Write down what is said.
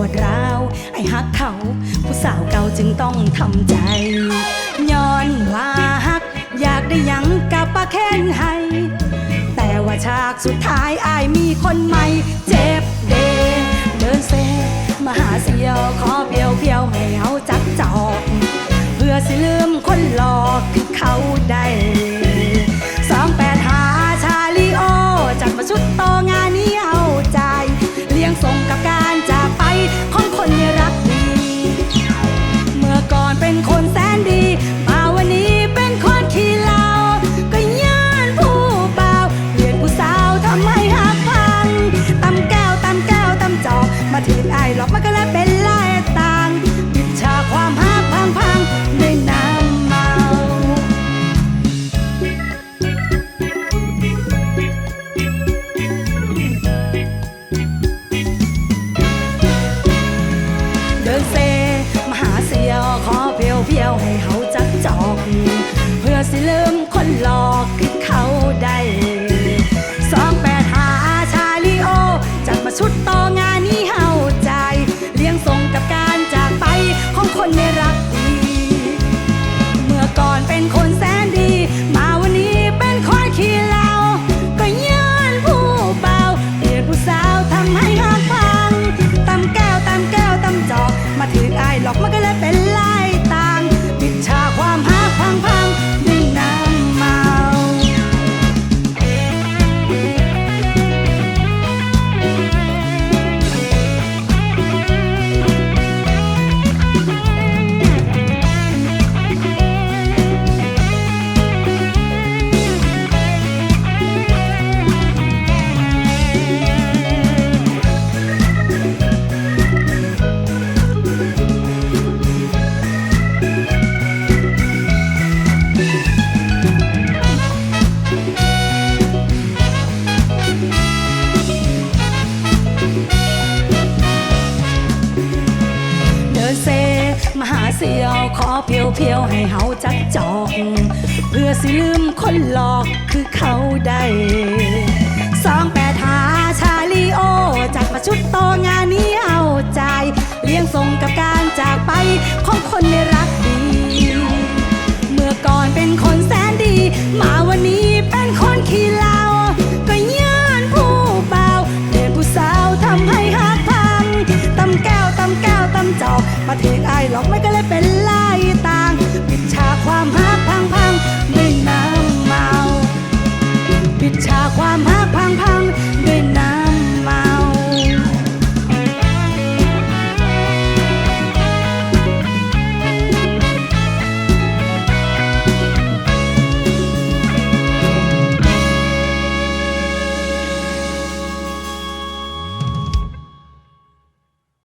วดร้าว ไอ้ฮักเขา ผู้สาวเก่าจึงต้องทำใจ ย้อนว่าฮัก อยากได้ยังกับปะแค้นให้ แต่ว่าฉากสุดท้ายอายมีคนใหม่เจ็บ me home. มาหาเสียวขอเพียวเพียวให้เฮาจักจอก เพื่อสิลืมคนหลอกคือเขาได้